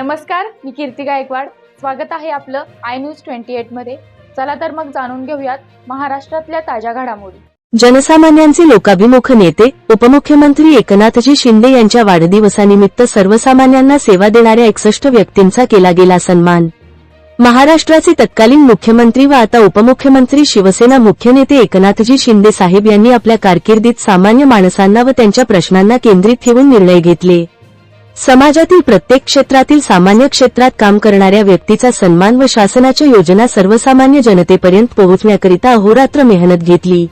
नमस्कार मी कीर्ती गायकवाड. स्वागत आहे आपलं आय न्यूज ट्वेंटी एटमध्ये. चला तर मग जाणून घेऊयात महाराष्ट्रातल्या ताज्या घडामोडी. जनसामान्यांचे लोकाभिमुख नेते उपमुख्यमंत्री एकनाथजी शिंदे यांच्या वाढदिवसानिमित्त सर्वसामान्यांना सेवा देणाऱ्या एकसष्ट व्यक्तींचा केला गेला सन्मान. महाराष्ट्राचे तत्कालीन मुख्यमंत्री व आता उपमुख्यमंत्री शिवसेना मुख्य नेते एकनाथजी शिंदे साहेब यांनी आपल्या कारकिर्दीत सामान्य माणसांना व त्यांच्या प्रश्नांना केंद्रित ठेवून निर्णय घेतले. समाजातील प्रत्येक क्षेत्रातील सामान्य क्षेत्रात काम करणाऱ्या व्यक्तीचा सन्मान व शासनाच्या योजना सर्वसामान्य जनतेपर्यंत पोहोचण्याकरिता अहोरात्र मेहनत घेतली.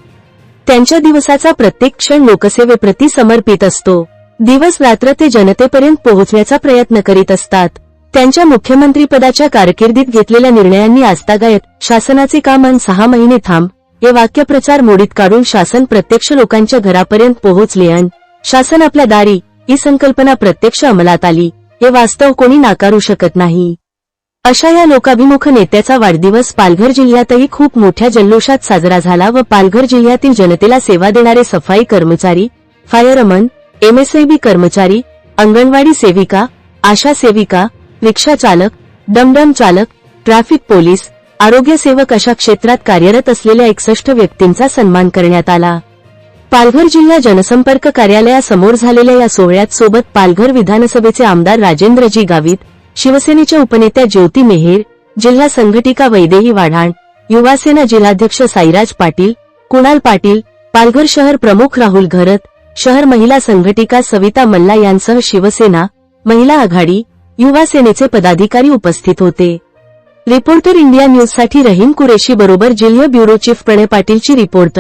त्यांच्या दिवसाचा प्रत्येक क्षण लोकसेवेप्रती समर्पित असतो. दिवस रात्र ते जनतेपर्यंत पोहोचण्याचा प्रयत्न करीत असतात. त्यांच्या मुख्यमंत्रीपदाच्या कारकिर्दीत घेतलेल्या निर्णयांनी आजतागायत शासनाचे काम अन सहा महिने थांब हे वाक्यप्रचार मोडीत काढून शासन प्रत्यक्ष लोकांच्या घरापर्यंत पोहोचले अन शासन आपल्या दारी ही संकल्पना प्रत्यक्ष अंमलात आली हे वास्तव कोणी नाकारू शकत नाही. अशा या लोकाभिमुख नेत्याचा वाढदिवस पालघर जिल्ह्यातही खूप मोठ्या जल्लोषात साजरा झाला व पालघर जिल्ह्यातील जनतेला सेवा देणारे सफाई कर्मचारी फायरमन एमएसएबी कर्मचारी अंगणवाडी सेविका आशा सेविका रिक्षा चालक डमडम चालक ट्रॅफिक पोलीस आरोग्य सेवक अशा क्षेत्रात कार्यरत असलेल्या एकसष्ट व्यक्तींचा सन्मान करण्यात आला. पालघर जिल्हा जनसंपर्क कार्यालयासमोर झालेल्या या सोहळ्यात सोबत पालघर विधानसभेचे आमदार राजेंद्रजी गावित शिवसेनेच्या उपनेत्या ज्योती मेहेर जिल्हा संघटिका वैदेही वाढाण युवासेना जिल्हाध्यक्ष साईराज पाटील कुणाल पाटील पालघर शहर प्रमुख राहुल घरत शहर महिला संघटिका सविता मल्ला यांसह शिवसेना महिला आघाडी युवा सेनेचे पदाधिकारी उपस्थित होते. रिपोर्टर इंडिया न्यूजसाठी रहीम कुरेशी बरोबर जिल्हा ब्युरो चीफ प्रणय पाटीलची रिपोर्ट.